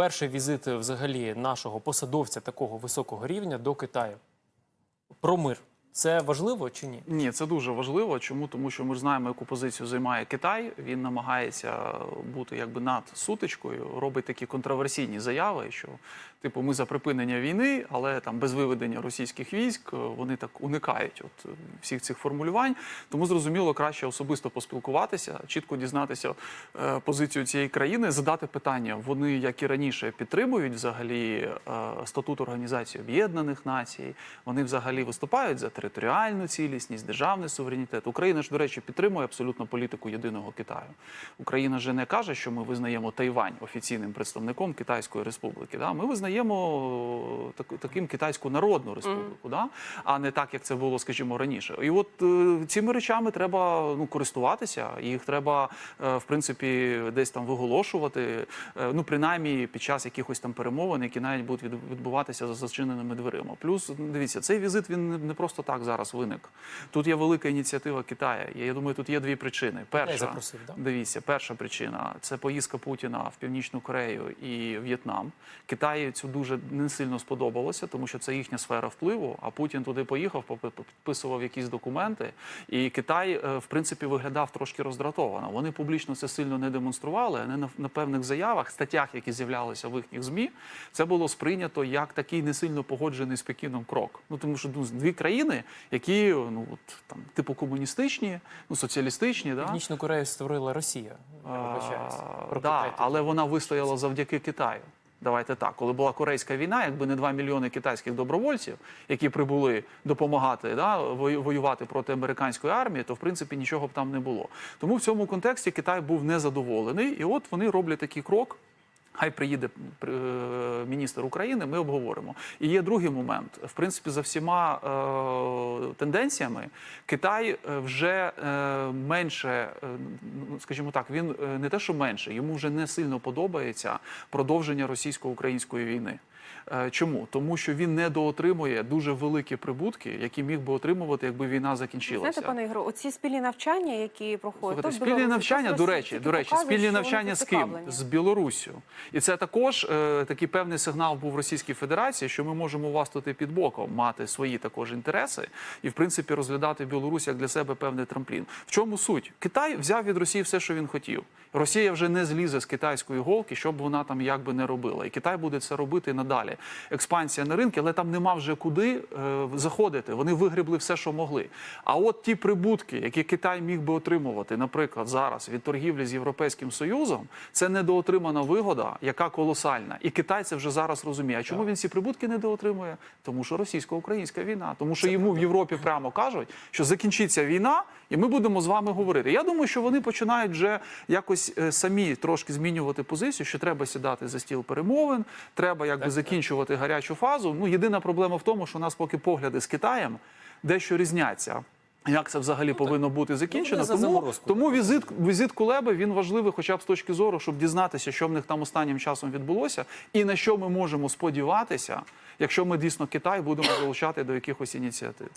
перший візит е, взагалі нашого посадовця такого високого рівня до Китаю. Про мир. Це важливо чи ні? Ні, це дуже важливо. Чому? Тому що ми знаємо, яку позицію займає Китай. Він намагається бути якби над сутичкою, робить такі контроверсійні заяви, що типу ми за припинення війни, але там без виведення російських військ е, вони так уникають от е, всіх цих формулювань. Тому зрозуміло, краще особисто поспілкуватися, чітко дізнатися е, позицію цієї країни, задати питання. Вони, як і раніше, підтримують взагалі е, статут Організації Об'єднаних Націй. Вони взагалі виступають за територіальну цілісність, державний суверенітет. Україна ж, до речі, підтримує абсолютно політику єдиного Китаю. Україна же не каже, що ми визнаємо Тайвань офіційним представником Китайської республіки. Да? Ми визнаємо так, таким Китайську Народну Республіку, да? а не так, як це було, скажімо, раніше. І от е, цими речами треба ну, користуватися, їх треба, е, в принципі, десь там виголошувати, е, ну, принаймні під час якихось там перемовин, які навіть будуть відбуватися за зачиненими дверима. Плюс, дивіться, цей візит він не- не просто так зараз виник. Тут є велика ініціатива Китаю. Я думаю, тут є дві причини. Перша, запросив, да? дивіться, перша причина це поїздка Путіна в Північну Корею і В'єтнам. Китаю цю дуже не сильно сподобалося, тому що це їхня сфера впливу. А Путін туди поїхав, підписував якісь документи. І Китай, е, в принципі, виглядав трошки роздратовано. Вони публічно це сильно не демонстрували. на, на певних заявах, статтях, які з'являлися в їхніх змі, це було сприйнято як такий не сильно погоджений з Пекіном крок. Ну тому що ну, дві країни, які ну от там типу комуністичні, ну соціалістичні, да? Північну Корею створила Росія. А, да, але вона вистояла завдяки Китаю. Давайте так, коли була корейська війна, якби не 2 мільйони китайських добровольців, які прибули допомагати да, вою- воювати проти американської армії, то в принципі нічого б там не було. Тому в цьому контексті Китай був незадоволений, і от вони роблять такий крок. Хай приїде е, міністр України, ми обговоримо. І є другий момент. В принципі, за всіма е, тенденціями, Китай е, вже е, менше, е, ну, скажімо так, він не те, що менше, йому вже не сильно подобається продовження російсько-української війни. Е, Чому? Тому що він недоотримує дуже великі прибутки, які міг би отримувати, якби війна закінчилася. Знаєте, пане Ігору, оці спільні навчання, які проходять Слухайте, спільні навчання, до речі, до речі, спільні навчання з ким? З Білоруссю. І це також е, такий певний сигнал був Російській Федерації, що ми можемо у вас тут і під боком мати свої також інтереси і, в принципі, розглядати Білорусь як для себе певний трамплін. В чому суть? Китай взяв від Росії все, що він хотів. Росія вже не злізе з китайської голки, щоб вона там як би не робила. І Китай буде це робити і надалі. Експансія на ринки, але там нема вже куди е, заходити. Вони вигребли все, що могли. А от ті прибутки, які Китай міг би отримувати, наприклад, зараз від торгівлі з Європейським Союзом, це недоотримана вигода, яка колосальна. І Китай це вже зараз розуміє. А чому він ці прибутки недоотримує? Тому що російсько-українська війна. Тому що йому в Європі прямо кажуть, що закінчиться війна, і ми будемо з вами говорити. Я думаю, що вони починають вже якось е, самі трошки змінювати позицію, що треба сідати за стіл перемовин, треба якби закінчувати гарячу фазу. Ну єдина проблема в тому, що у нас поки погляди з Китаєм дещо різняться. Як це взагалі повинно бути закінчено? Ну, тому заморозку. тому візит, візит Кулеби він важливий, хоча б з точки зору, щоб дізнатися, що в них там останнім часом відбулося, і на що ми можемо сподіватися, якщо ми дійсно Китай будемо залучати до якихось ініціатив.